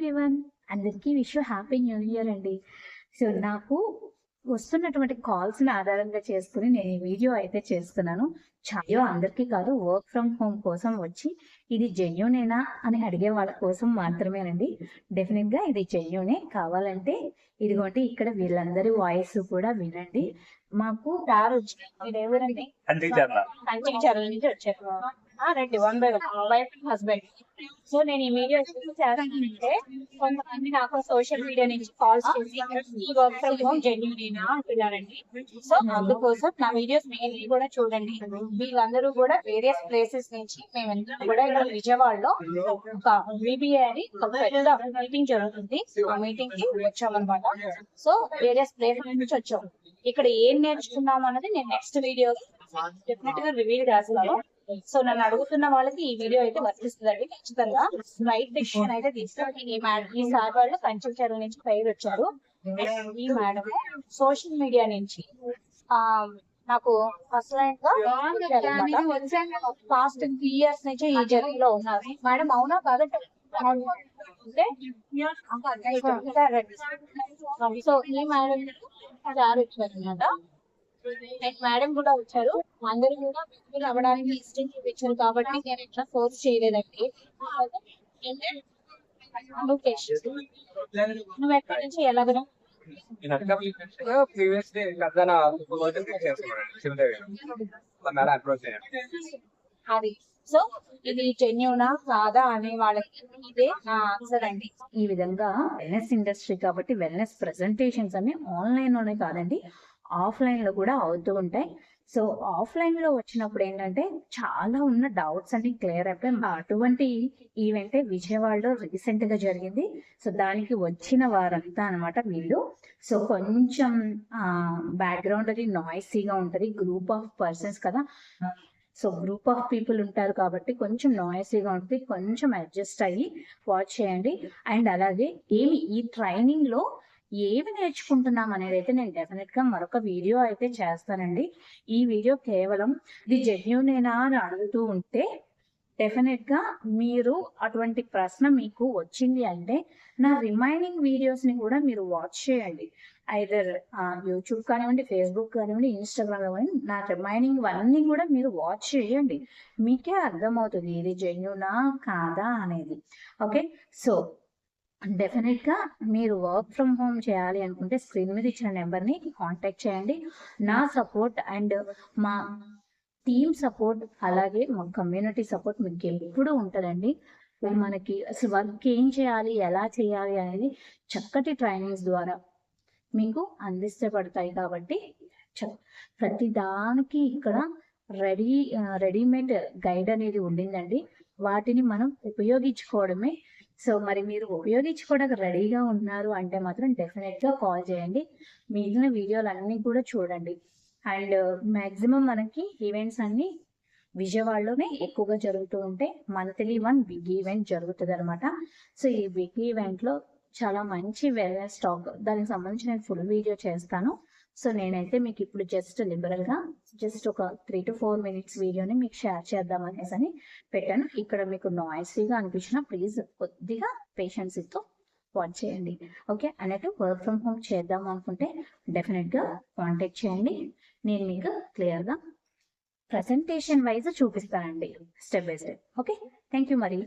Everyone అందరికీ wish happy new year అండి. So నాకు వస్తున్నటువంటి కాల్స్ని ఆధారంగా చేసుకుని నేను ఈ వీడియో అయితే చేస్తున్నాను. చాలా అందరికీ కాదు వర్క్ ఫ్రమ్ హోమ్ కోసం వచ్చి ఇది జెన్యునేనా అని అడిగే వాళ్ళ కోసం మాత్రమేనండి. డెఫినెట్గా ఇది జెన్యునే. కావాలంటే ఇదిగోండి ఇక్కడ వీళ్ళందరి వాయిస్ కూడా వినండి. మాకు కార్ వచ్చింది మీరు కంచిచర్ల నుంచి వచ్చారు. ఆ, రండి one by one wife and husband so నేను ఈ వీడియో చేస్తానంటే కొంతమంది నాకు సోషల్ మీడియా నుంచి కాల్స్ చేసి ఈ వర్క్ ఫ్రమ్ హోమ్ జెన్యునేనా అంటున్నారండి. సో అందుకోసం నా వీడియోస్ మెయిన్లీ కూడా చూడండి. వీళ్ళందరూ కూడా వేరియస్ ప్లేసెస్ నుంచి మేమందరం కూడా ఇక్కడ విజయవాడలో ఒక విబిఏ అని ఒక పెద్ద మీటింగ్ జరుగుతుంది. ఆ మీటింగ్కి వచ్చామన్నమాట. సో వేరియస్ ప్లేసెస్ నుంచి వచ్చాం. ఇక్కడ ఏం నేర్చుకున్నాం అన్నది నేను నెక్స్ట్ వీడియో డెఫినెట్గా రివీల్ చేస్తాను. సో నన్ను అడుగుతున్న వాళ్ళకి ఈ వీడియో అయితే వర్తిస్తుందండి. ఖచ్చితంగా రైట్ డెసిషన్ అయితే తీసుకోండి ఈ సార్ వాళ్ళు కంచెల చెరువు నుంచి పైరు వచ్చారు. ఈ మేడం సోషల్ మీడియా నుంచి. ఆ నాకు ఫస్ట్ పాస్ట్ త్రీ ఇయర్స్ నుంచి ఈ జర్నీలో ఉన్నారు మేడం అవునా కాదంటే సో ఈ మేడం సార్ వచ్చారు అనమాట మేడం కూడా వచ్చారు అందరూ కూడా మీరు అవ్వడానికి ఇష్టం చూపించారు కాబట్టి నేను ఇట్లా ఫోర్స్ చేయలేదండి నువ్వు ఎక్కడి నుంచి ఎలాగను ప్రీవియస్ డే కథన అప్రోచ్ అది సో ఇది జెన్యునా కాదా అనే వాళ్ళకి ఇదే నా ఆన్సర్ అండి. ఈ విధంగా వెల్నెస్ ఇండస్ట్రీ కాబట్టి వెల్నెస్ ప్రెజెంటేషన్స్ అన్ని ఆన్లైన్లోనే కాదండి ఆఫ్లైన్లో కూడా అవుతూ ఉంటాయి. సో ఆఫ్లైన్లో వచ్చినప్పుడు ఏంటంటే చాలా ఉన్న డౌట్స్ అన్ని క్లియర్ అయిపోయి అటువంటి ఈవెంట్ విజయవాడలో రీసెంట్గా జరిగింది. సో దానికి వచ్చిన వారంతా అన్నమాట వీళ్ళు. సో కొంచెం బ్యాక్గ్రౌండ్ అది నాయిసీగా ఉంటది గ్రూప్ ఆఫ్ పర్సన్స్ కదా. సో గ్రూప్ ఆఫ్ పీపుల్ ఉంటారు కాబట్టి కొంచెం నాయిసీగా ఉంటుంది కొంచెం అడ్జస్ట్ అయ్యి వాచ్ చేయండి. అండ్ అలాగే ఏమి ఈ ట్రైనింగ్లో ఏమి నేర్చుకుంటున్నాం అనేది అయితే నేను డెఫినెట్గా మరొక వీడియో అయితే చేస్తానండి. ఈ వీడియో కేవలం ఇది జెన్యునేనా అని అడుగుతూ ఉంటే డెఫినెట్గా మీరు అటువంటి ప్రశ్న మీకు వచ్చింది అంటే నా రిమైనింగ్ వీడియోస్ని కూడా మీరు వాచ్ చేయండి. ఐదర్ యూట్యూబ్ కానివ్వండి ఫేస్బుక్ కానివ్వండి ఇన్స్టాగ్రామ్ కానివ్వండి నా రిమైనింగ్ అన్నీ కూడా మీరు వాచ్ చేయండి. మీకే అర్థమవుతుంది ఇది జెన్యునా కాదా అనేది. ఓకే సో డెఫినెట్గా మీరు వర్క్ ఫ్రమ్ హోమ్ చేయాలి అనుకుంటే స్క్రీన్ మీద ఇచ్చిన నెంబర్ని కాంటాక్ట్ చేయండి. నా సపోర్ట్ అండ్ మా టీమ్ సపోర్ట్ అలాగే మా కమ్యూనిటీ సపోర్ట్ మీకు ఎప్పుడూ ఉంటుందండి. మనకి అసలు వర్క్ ఏం చేయాలి ఎలా చేయాలి అనేది చక్కటి ట్రైనింగ్స్ ద్వారా. మీకు అందిస్తే కాబట్టి ప్రతి దానికి ఇక్కడ రెడీ రెడీమేడ్ గైడ్ అనేది ఉండిందండి. వాటిని మనం ఉపయోగించుకోవడమే. సో మరి మీరు ఉపయోగించుకోవడానికి రెడీగా ఉన్నారు అంటే మాత్రం డెఫినెట్గా కాల్ చేయండి. మిగిలిన వీడియోలు అన్నీ కూడా చూడండి. అండ్ మ్యాక్సిమం మనకి ఈవెంట్స్ అన్నీ విజయవాడలోనే ఎక్కువగా జరుగుతూ ఉంటే మంత్లీ వన్ బిగ్ ఈవెంట్ జరుగుతుంది అనమాట సో ఈ బిగ్ ఈవెంట్లో చాలా మంచి వేరే స్టాక్. దానికి సంబంధించి నేను ఫుల్ వీడియో చేస్తాను. సో నేనైతే మీకు ఇప్పుడు జస్ట్ లిబరల్గా జస్ట్ ఒక త్రీ టు ఫోర్ మినిట్స్ వీడియోని మీకు షేర్ చేద్దాం అనేసి అని పెట్టాను. ఇక్కడ మీకు నాయిసీగా అనిపించిన ప్లీజ్ కొద్దిగా పేషెన్స్తో వాచ్ చేయండి. ఓకే అన్నట్టు వర్క్ ఫ్రమ్ హోమ్ చేద్దాం అనుకుంటే డెఫినెట్గా కాంటాక్ట్ చేయండి. నేను మీకు క్లియర్గా ప్రజెంటేషన్ వైజ్ చూపిస్తానండి step by step okay thank you మరి